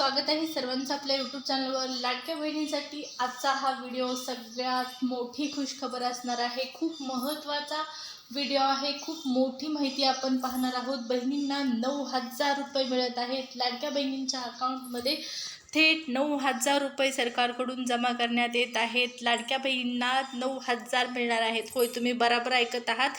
स्वागत आहे सर्वांचं आपल्या यूट्यूब चॅनलवर लाडक्या बहिणींसाठी आजचा हा व्हिडिओ सगळ्यात मोठी खुशखबर असणार आहे. खूप महत्त्वाचा व्हिडिओ आहे. खूप मोठी माहिती आपण पाहणार आहोत. बहिणींना नऊ हजार रुपये मिळत आहेत. लाडक्या बहिणींच्या अकाउंटमध्ये थेट नऊ हजार रुपये सरकारकडून जमा करण्यात येत आहेत. लाडक्या बहिणींना नऊ हजार मिळणार आहेत. होय तुम्ही बराबर ऐकत आहात.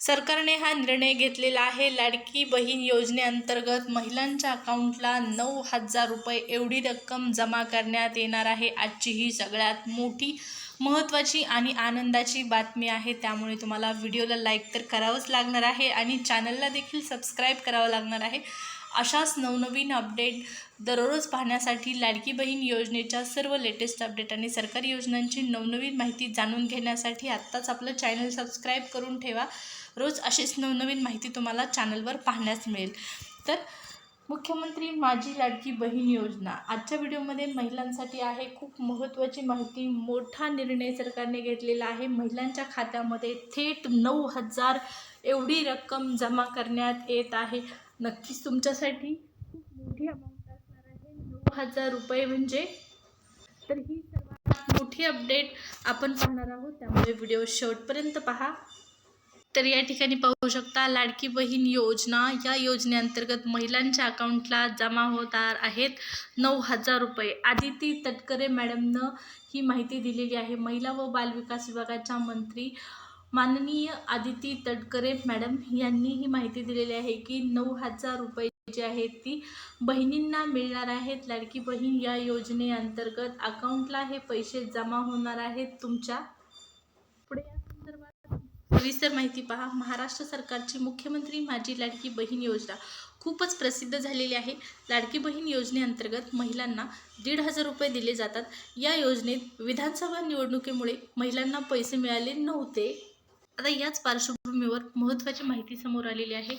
सरकारने हा निर्णय घेतलेला आहे. लाडकी बहीण योजनेअंतर्गत महिलांच्या अकाउंटला नऊ हजार रुपये एवढी रक्कम जमा करण्यात येणार आहे. आजची ही सगळ्यात मोठी महत्त्वाची आणि आनंदाची बातमी आहे. त्यामुळे तुम्हाला व्हिडिओला लाईक तर करावंच लागणार आहे आणि चॅनलला देखील सबस्क्राईब करावं लागणार आहे. अशाच नवनवीन अपडेट दररोज पाहण्यासाठी लाडकी बहीण योजनेच्या सर्व लेटेस्ट अपडेट आणि सरकारी योजनांची नवनवीन माहिती जाणून घेण्यासाठी आत्ताच आपलं चॅनल सबस्क्राईब करून ठेवा. रोज अशीच नवनवीन माहिती तुम्हाला चॅनलवर पाहण्यास मिळेल. तर मुख्यमंत्री माझी लाडकी बहीण योजना. आजच्या व्हिडिओमध्ये महिलांसाठी आहे खूप महत्त्वाची माहिती. मोठा निर्णय सरकारने घेतलेला आहे. महिलांच्या खात्यामध्ये थेट नऊ हजार एवढी रक्कम जमा करण्यात येत आहे. नक्कीच तुमच्यासाठी खूप मोठी अमाऊंट असणार आहे. नऊ हजार रुपये म्हणजे तर ही सर्वात मोठी अपडेट आपण पाहणार आहोत. त्यामुळे व्हिडिओ शेवटपर्यंत पहा. तर या ठिकाणी पाहू शकता लाडकी बहीण योजना या योजनेअंतर्गत महिलांच्या अकाउंटला जमा होणार आहेत नऊ हजार रुपये. आदिती तटकरे मॅडमनं ही माहिती दिलेली आहे. महिला व बालविकास विभागाच्या मंत्री माननीय आदिती तटकरे मॅडम यांनी ही माहिती दिलेली आहे की नऊ हजार रुपये जे आहेत ती बहिणींना मिळणार आहेत. लाडकी बहीण या योजनेअंतर्गत अकाउंटला हे पैसे जमा होणार आहेत. तुमच्या सविस्तर माहिती पहा. महाराष्ट्र सरकारची मुख्यमंत्री माझी लाडकी बहीण योजना खूपच प्रसिद्ध झालेली आहे. लाडकी बहीण योजनेअंतर्गत महिलांना दीड हजार रुपये दिले जातात. या योजनेत विधानसभा निवडणुकीमुळे महिलांना पैसे मिळाले नव्हते. आता याच पार्श्वभूमीवर महत्त्वाची माहिती समोर आलेली आहे.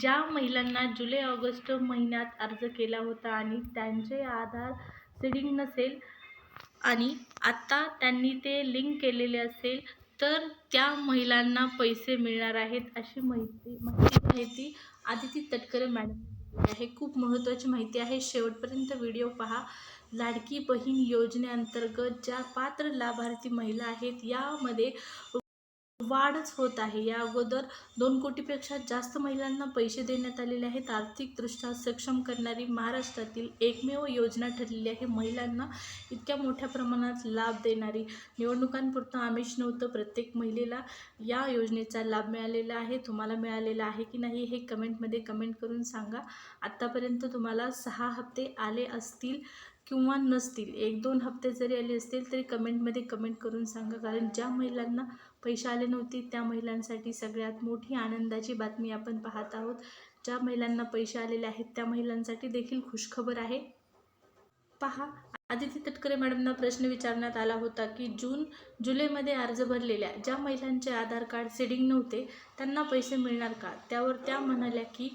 ज्या महिलांना जुलै ऑगस्ट महिन्यात अर्ज केला होता आणि त्यांचे आधार सिडिंग नसेल आणि आत्ता त्यांनी ते लिंक केलेले असेल तर त्या महिलांना पैसे मिळणार आहेत अशी माहिती माहिती माहिती आदिती तटकरे मॅडम आहे. खूप महत्त्वाची माहिती आहे. शेवटपर्यंत व्हिडिओ पहा. लाडकी बहीण योजनेअंतर्गत ज्या पात्र लाभार्थी महिला आहेत यामध्ये वाढच होत आहे. या अगोदर दोन कोटीपेक्षा जास्त महिलांना पैसे देण्यात आलेले आहेत. आर्थिकदृष्ट्या सक्षम करणारी महाराष्ट्रातील एकमेव योजना ठरलेली आहे. महिलांना इतक्या मोठ्या प्रमाणात लाभ देणारी निवडणुकांपुरतं आमिष नव्हतं. प्रत्येक महिलेला या योजनेचा लाभ मिळालेला आहे. तुम्हाला मिळालेला आहे की नाही हे कमेंटमध्ये कमेंट करून सांगा. आत्तापर्यंत तुम्हाला सहा हप्ते आले असतील किंवा नसतील. एक दोन हप्ते जरी आले असतील तरी कमेंटमध्ये कमेंट करून सांगा. कारण ज्या महिलांना पैसे आले नव्हते. त्या महिलांसाठी सगळ्यात मोठी आनंदाची बातमी आपण पाहत आहोत. ज्या महिलांना पैसे आलेले आहेत त्या महिलांसाठी देखील खुशखबर आहे. पहा आदिती तटकरे मॅडमना प्रश्न विचारण्यात आला होता की जून जुलैमध्ये अर्ज भरलेल्या ज्या महिलांचे आधार कार्ड सेडिंग नव्हते त्यांना पैसे मिळणार का? त्यावर त्या म्हणाल्या की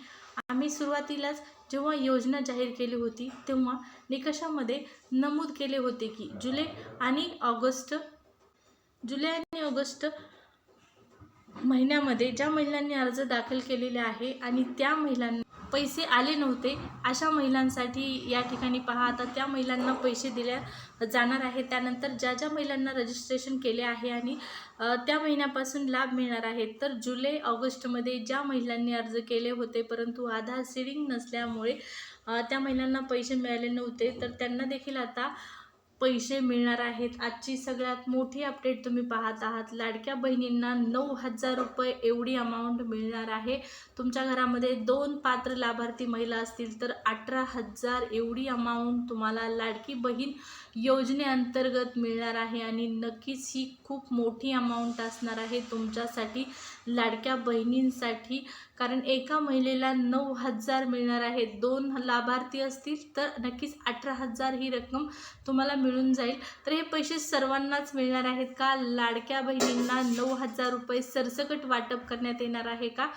आम्ही सुरुवातीलाच जेव्हा योजना जाहीर केली होती तेव्हा निकषामध्ये नमूद केले होते की जुलै आणि ऑगस्ट जुलै आणि ऑगस्ट महिन्यामध्ये ज्या महिलांनी अर्ज दाखल केलेले आहे आणि त्या महिलांना पैसे आले नव्हते अशा महिलांसाठी या ठिकाणी पहा. आता त्या महिलांना पैसे दिल्या जाणार आहे. त्यानंतर ज्या ज्या महिलांना रजिस्ट्रेशन केले आहे आणि त्या महिन्यापासून लाभ मिळणार आहे. तर जुलै ऑगस्टमध्ये ज्या महिलांनी अर्ज केले होते परंतु आधार सीडिंग नसल्यामुळे त्या महिलांना पैसे मिळाले नव्हते. तर त्यांना देखील आता पैसे मिळणार आहेत. आजची सगळ्यात मोठी अपडेट तुम्ही पाहत आहात. लाडक्या बहिणींना नऊ हजार रुपये एवढी अमाऊंट मिळणार आहे. तुमच्या घरामध्ये दोन पात्र लाभार्थी महिला असतील तर अठरा हजार एवढी अमाऊंट तुम्हाला लाडकी बहीण योजनेअंतर्गत मिळणार आहे आणि नक्कीच ही खूप मोठी अमाऊंट असणार आहे तुमच्यासाठी लाडक्या बहिणींसाठी. कारण एका महिलेला नऊ हजार मिळणार आहेत दोन लाभार्थी असतील तर नक्कीच अठरा हजार ही रक्कम तुम्हाला मिळून जाईल. तर हे पैसे सर्वांनाच मिळणार आहेत का? लाडक्या बहिणींना नऊ हजार रुपये सरसकट वाटप करण्यात येणार आहे का?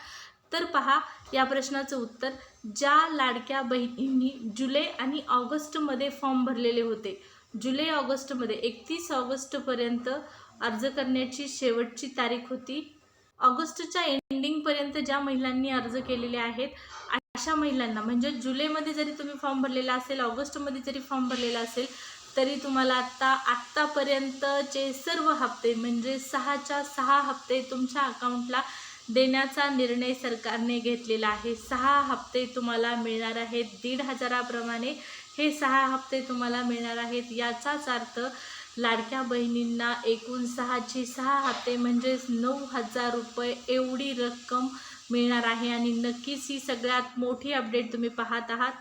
तर पहा या प्रश्नाचं उत्तर ज्या लाडक्या बहिणींनी जुलै आणि ऑगस्टमध्ये फॉर्म भरलेले होते जुलै ऑगस्टमध्ये एकतीस ऑगस्टपर्यंत अर्ज करण्याची शेवटची तारीख होती. ऑगस्टच्या एंडिंगपर्यंत ज्या महिलांनी अर्ज केलेले आहेत अशा महिलांना म्हणजे जुलैमध्ये जरी तुम्ही फॉर्म भरलेला असेल ऑगस्टमध्ये जरी फॉर्म भरलेला असेल तरी तुम्हाला आत्ता आत्तापर्यंतचे सर्व हप्ते म्हणजे सहाच्या सहा हप्ते तुमच्या अकाउंटला देण्याचा निर्णय सरकारने घेतलेला आहे. सहा हप्ते तुम्हाला मिळणार आहेत. दीड हजाराप्रमाणे हे सहा हप्ते तुम्हाला मिळणार आहेत. याचाच अर्थ लाडक्या बहिणींना एकूण सहाचे सहा हप्ते म्हणजेच नऊ हजार रुपये एवढी रक्कम मिळणार आहे. आणि नक्कीच ही सगळ्यात मोठी अपडेट तुम्ही पाहत आहात.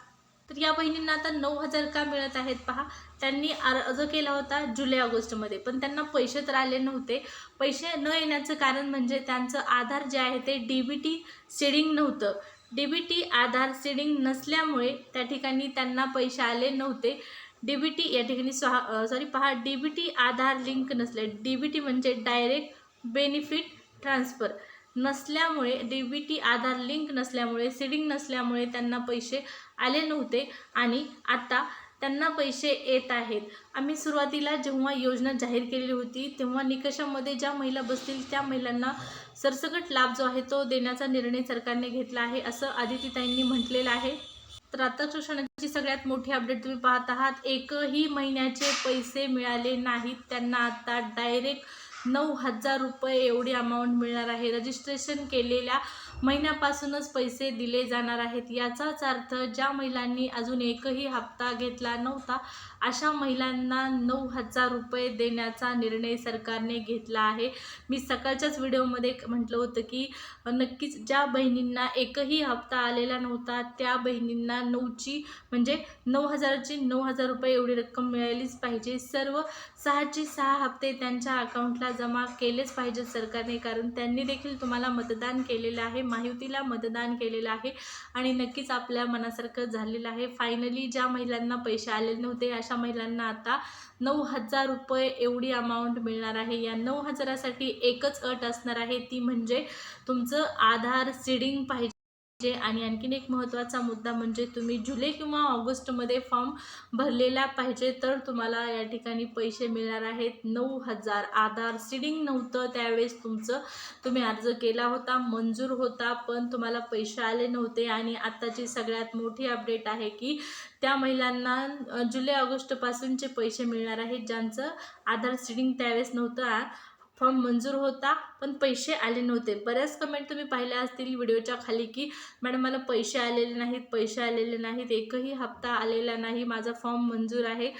तर या बहिणींना आता नऊ हजार का मिळत आहेत पहा. त्यांनी अर्ज केला होता जुलै ऑगस्टमध्ये पण त्यांना पैसे तर आले नव्हते. पैसे न येण्याचं कारण म्हणजे त्यांचं आधार जे आहे ते डी बी टी सीडिंग नव्हतं. D B T Aadhaar seeding नसल्यामुळे त्या ठिकाणी त्यांना पैसे आले नव्हते. डी बी टी या ठिकाणी सहा सॉरी पहा D B T Aadhaar link नसले. डी बी टी म्हणजे डायरेक्ट बेनिफिट ट्रान्सफर नसल्यामुळे D B T Aadhaar link नसल्यामुळे सीडिंग नसल्यामुळे त्यांना पैसे आले नव्हते आणि आता त्यांना पैसे येत आहेत. आम्ही सुरुवातीला जेव्हा योजना जाहीर केलेली होती तेव्हा निकषामध्ये ज्या महिला बसतील त्या महिलांना सरसकट लाभ जो आहे तो देण्याचा निर्णय सरकारने घेतला आहे असं आदितीताईंनी म्हटलेलं आहे. तर आता शोषणाची सगळ्यात मोठी अपडेट तुम्ही पाहत आहात. एकही महिन्याचे पैसे मिळाले नाहीत. त्यांना आता डायरेक्ट नऊ हजार रुपये एवढी अमाऊंट मिळणार आहे. रजिस्ट्रेशन केलेल्या महिन्यापासूनच पैसे दिले जाणार आहेत. याचाच अर्थ ज्या महिलांनी अजून एकही हप्ता घेतला नव्हता अशा महिलांना नऊ हजार रुपये देण्याचा निर्णय सरकारने घेतला आहे. मी सकाळच्याच व्हिडिओमध्ये म्हटलं होतं की नक्कीच ज्या बहिणींना एकही हप्ता आलेला नव्हता त्या बहिणींना नऊची म्हणजे नऊ हजाराची नऊ हजार रुपये एवढी रक्कम मिळालीच पाहिजे. सर्व सहाचे सहा हप्ते त्यांच्या अकाउंटला जमा केलेच पाहिजेत सरकारने कारण त्यांनी देखील तुम्हाला मतदान केलेलं आहे माहितीला मतदान केलेलं आहे आणि नक्कीच आपल्या मनासारखं झालेलं आहे. फायनली ज्या महिलांना पैसे आलेले नव्हते अशा महिलांना आता नऊ हजार रुपये एवढी अमाऊंट मिळणार आहे. या नऊ हजारासाठी एकच अट असणार आहे. ती म्हणजे तुमचं आधार सीडिंग पाहिजे. आणि आणखीन एक महत्त्वाचा मुद्दा म्हणजे तुम्ही जुलै किंवा ऑगस्टमध्ये फॉर्म भरलेला पाहिजे तर तुम्हाला या ठिकाणी पैसे मिळणार आहेत. नऊ हजार. आधार सीडिंग नव्हतं त्यावेळेस तुमचं तुम्ही अर्ज केला होता मंजूर होता पण तुम्हाला पैसे आले नव्हते. आणि आत्ताची सगळ्यात मोठी अपडेट आहे की त्या महिलांना जुलै ऑगस्टपासूनचे पैसे मिळणार आहेत ज्यांचं आधार सिडिंग त्यावेळेस नव्हतं. फॉर्म मंजूर होता पण पैसे आले नव्हते. बऱ्याच कमेंट तुम्ही पाहिल्या असतील व्हिडिओच्या खाली की मॅडम मला पैसे आलेले नाहीत पैसे आलेले नाहीत एकही हप्ता आलेला नाही माझा फॉर्म मंजूर आहे.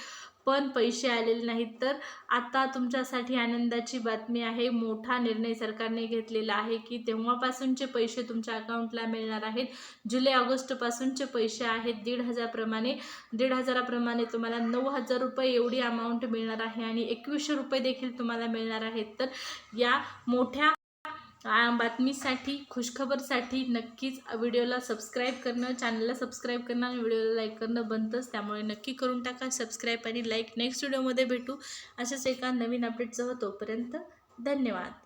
पण पैसे आलेले नाहीत. तर आता तुमच्यासाठी आनंदाची बातमी आहे. मोठा निर्णय सरकारने घेतलेला आहे की तेव्हापासूनचे पैसे तुमच्या अकाउंटला मिळणार आहेत. जुलै ऑगस्टपासूनचे पैसे आहेत. दीड हजारप्रमाणे दीड हजाराप्रमाणे तुम्हाला नऊ हजार रुपये एवढी अमाऊंट मिळणार आहे आणि एकवीसशे रुपये देखील तुम्हाला मिळणार आहेत. तर या मोठ्या बातमीसाठी खुशखबरसाठी नक्कीच व्हिडिओला सबस्क्राईब करणं चॅनलला सबस्क्राईब करणं आणि व्हिडिओला लाईक करणं बनतंच त्यामुळे नक्की करून टाका सबस्क्राईब आणि लाईक नेक्स्ट व्हिडिओमध्ये भेटू. अशाच एका नवीन अपडेटसह तोपर्यंत धन्यवाद.